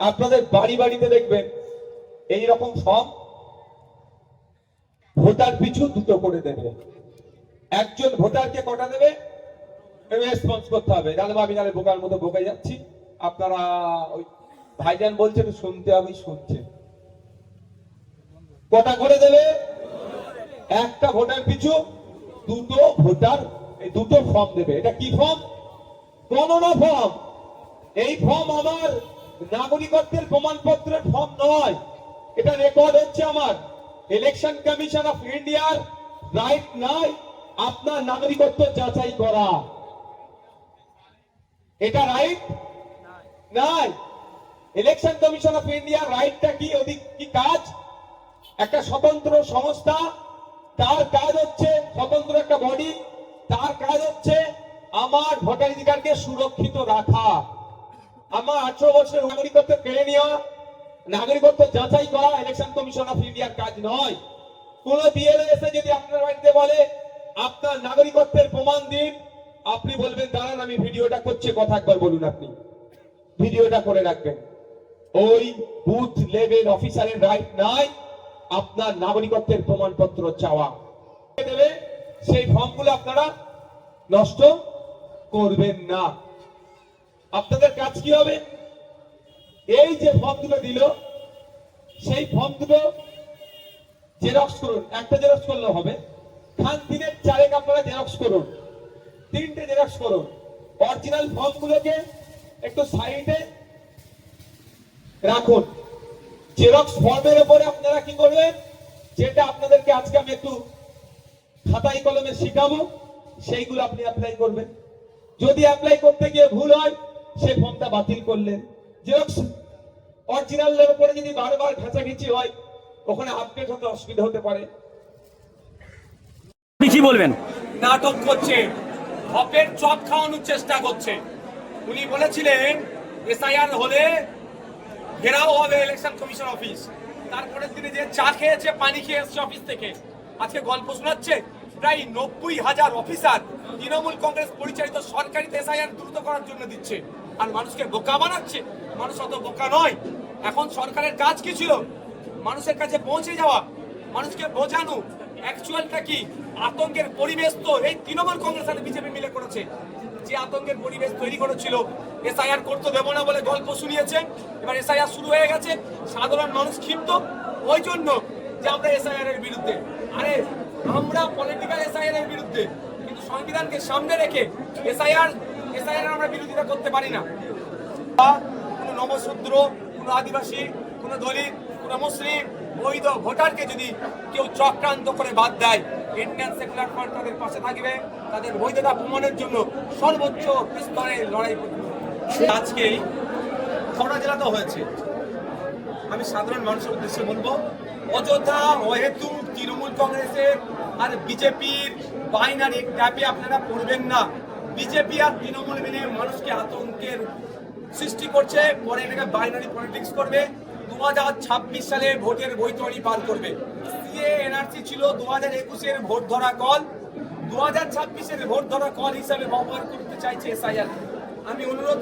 আপনাদের বাড়ি বাড়িতে দেখবেন এই রকম ফর্ম ভোটার পিছু দুটো করে দেবে। একজন ভোটারকে কটা দেবে? রেসপন্স করতে হবে। জানব আমি জানে বোকার মতো বোকে যাচ্ছি। আপনারা ওই ভাইজান বলছেন, শুনতে আমি শুনছে। কটা করে দেবে? একটা ভোটার পিছু দুটো ভোটার, এই দুটো ফর্ম দেবে। এটা কি ফর্ম গণনা ফর্ম এই ফর্ম আমার নাগরিকত্বের প্রমাণপত্রের ফর্ম নয়। এটা রেকর্ড হচ্ছে আমার। ইলেকশন কমিশন অফ ইন্ডিয়ার রাইট নাই। আপনার নাগরিকত্ব যাচাই করা। এটা রাইট নাই। ইলেকশন কমিশন অফ ইন্ডিয়ার রাইটটা কি ওদিক কি কাজ? একটা স্বতন্ত্র সংস্থা, তার কাজ হচ্ছে স্বতন্ত্র একটা বডি তার কাজ হচ্ছে আমার ভোটাধিকারকে সুরক্ষিত রাখা। আমার আঠারো বছরের নাগরিকত্ব কেড়ে নেওয়া, নাগরিকত্ব যাচাই করা ইলেকশন কমিশন অফ ইন্ডিয়ার কাজ নয়। কোন বিএলএ এসে যদি আপনার বাড়িতে বলে, আপনার নাগরিকত্বের প্রমাণ দিন, আপনি বলবেন, দাঁড়ান, আমি ভিডিওটা করছি, কথা একবার বলুন আপনি। ভিডিওটা করে রাখবেন। ওই বুথ লেভেল অফিসারের রাইট নাই, আপনার নাগরিকত্বের প্রমাণপত্র চাওয়া। দেবে, সেই ফর্মগুলো আপনারা নষ্ট করবেন না। আপনাদের কাজ কি হবে? এই যে ফর্ম দুটো দিল, সেই ফর্ম দুটো জেরক্স করুন। একটা জেরক্স করলে হবে। খান দিনের চারেক আপনারা জেরক্স করুন। তিনটে জেরক্স করুন। অরিজিনাল ফর্ম গুলোকে একটু সাইডে রাখুন। জেরক্স ফর্মের উপরে আপনারা কি করবেন? যেটা আপনাদেরকে আজকে আমি একটু খাতাই কলমে শিখাবো, সেইগুলো আপনি অ্যাপ্লাই করবেন। যদি অ্যাপ্লাই করতে গিয়ে ভুল হয় সেই ফর্মটা বাতিল করলেন। জেরক্স অরিজিনালের উপরে যদি বারবার ঘাঁচাঘিচি হয় ওখানে আপডেট হতে অসুবিধা হতে পারে। আপনি কি বলবেন? নাটক করছে হপের চপ খাওয়ানোর চেষ্টা করছে। উনি বলেছিলেন এসআইআর হলে ঘেরাও হবে ইলেকশন কমিশন অফিস তারপরের দিনে যে চা খেয়েছে পানি খেয়ে এসছে অফিস থেকে। আজকে গল্প শোনাচ্ছে প্রায় নব্বই হাজার অফিসার তৃণমূল কংগ্রেস পরিচালিত সরকারিতে এসআইআর দ্রুত করার জন্য দিচ্ছে। আর মানুষকে বোকা বানাচ্ছে। মানুষ অত বোকা নয়। এখন সরকারের কাজ কি ছিল? মানুষের কাছে পৌঁছে যাওয়া, মানুষকে বোঝানো অ্যাকচুয়ালটা কি? আতঙ্কের পরিবেশ তো এই তৃণমূল কংগ্রেস আর বিজেপি মিলে করেছে। যে আতঙ্কের পরিবেশ তৈরি করেছিল, এসআইআর করতে দেবো না বলে গল্প শুনিয়েছে। এবার এসআইআর শুরু হয়ে গেছে, সাধারণ মানুষ ক্ষিপ্ত। ওই জন্য যে আমরা এসআইআর এর বিরুদ্ধে। আরে, আমরা পলিটিক্যাল এসআইআর এর বিরুদ্ধে। কিন্তু সংবিধানকে সামনে রেখে এসআইআর এসআইআর আমরা বিরোধিতা করতে পারি না। কোনো নবশূদ্র কোনো আদিবাসী কোনো দলিত কোনো মুসলিম বৈধ ভোটারকে যদি কেউ চক্রান্ত করে বাদ দেয় ইন্ডিয়ান সেকুলার ফ্রন্ট তাদের পাশে থাকবে তাদের বৈধতা প্রমাণের জন্য সর্বোচ্চ স্তরে লড়াই করবে। আজকেই হাওড়া জেলাতে হয়েছে। আমি সাধারণ মানুষের উদ্দেশ্যে বলব অযোধ্যা অহেতু তৃণমূল কংগ্রেসের আর বিজেপির বাইনারি ট্যাপে আপনারা পড়বেন না। বিজেপি আর তৃণমূল মিলে মানুষকে আতঙ্কের সৃষ্টি করছে, পরে এটাকে বাইনারি পলিটিক্স করবে দু হাজার ছাব্বিশ সালে ভোটের বৈতরণী পার করবে। সিএ, এনআরসি ছিল দু হাজার একুশের ভোট ধরা কল। দু হাজার ছাব্বিশের ভোট ধরা কল হিসাবে ব্যবহার করতে চাইছে এসআইআর। আমি অনুরোধ